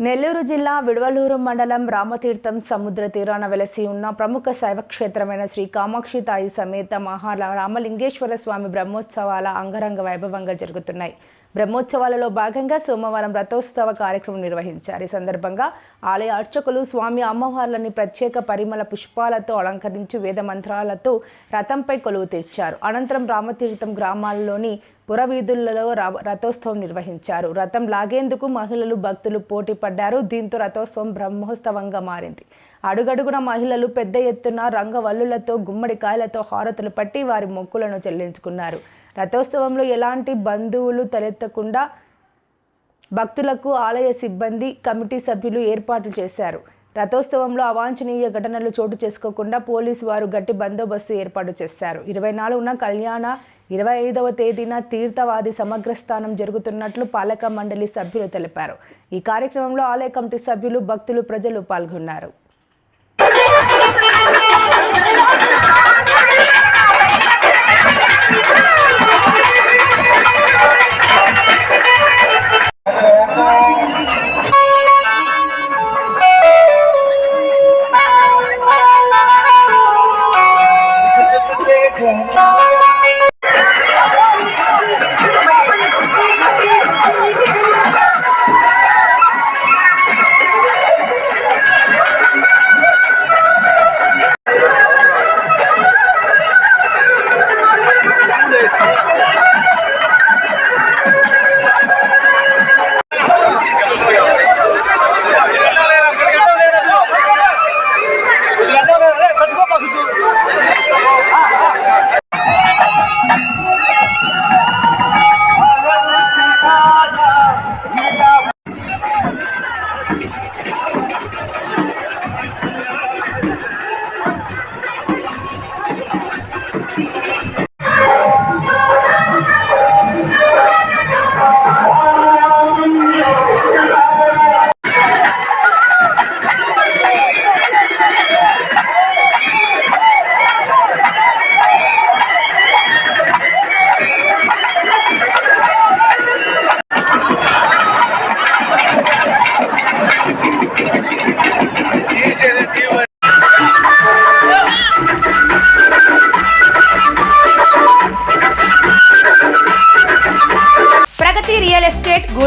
నెల్లూరు జిల్లా విడవలూరు మండలం రామతీర్థం సముద్ర తీరాన వెలసి ఉన్న ప్రముఖ శైవ క్షేత్రమైన శ్రీ కామాక్షి తాయి సమేత మహా రామలింగేశ్వర స్వామి బ్రహ్మోత్సవాల అంగరంగ వైభవంగా జరుగుతున్నాయి. బ్రహ్మోత్సవాలలో భాగంగా సోమవారం రథోత్సవ కార్యక్రమం నిర్వహించారు. ఈ సందర్భంగా ఆలయ అర్చకులు స్వామి అమ్మవార్లని ప్రత్యేక పరిమళ పుష్పాలతో అలంకరించి వేద మంత్రాలతో రథంపై కొలువు తీర్చారు. అనంతరం రామతీర్థం గ్రామాల్లోని పురవీధులలో రథోత్సవం నిర్వహించారు. రథం లాగేందుకు మహిళలు భక్తులు పోటీ పడ్డారు. దీంతో రథోత్సవం బ్రహ్మోత్సవంగా మారింది. అడుగడుగున మహిళలు పెద్ద ఎత్తున రంగవల్లులతో గుమ్మడికాయలతో హారతులు పట్టి వారి మొక్కులను చెల్లించుకున్నారు. రథోత్సవంలో ఎలాంటి బంధువులు తలెత్తకుండా భక్తులకు ఆలయ సిబ్బంది కమిటీ సభ్యులు ఏర్పాట్లు చేశారు. రథోత్సవంలో అవాంఛనీయ ఘటనలు చోటు చేసుకోకుండా పోలీసు వారు గట్టి బందోబస్తు ఏర్పాటు చేశారు. ఇరవై నాలుగున కళ్యాణ ఇరవై ఐదవ తేదీన తీర్థవాది సమగ్ర స్థానం జరుగుతున్నట్లు పాలక మండలి సభ్యులు తెలిపారు. ఈ కార్యక్రమంలో ఆలయ కమిటీ సభ్యులు భక్తులు ప్రజలు పాల్గొన్నారు.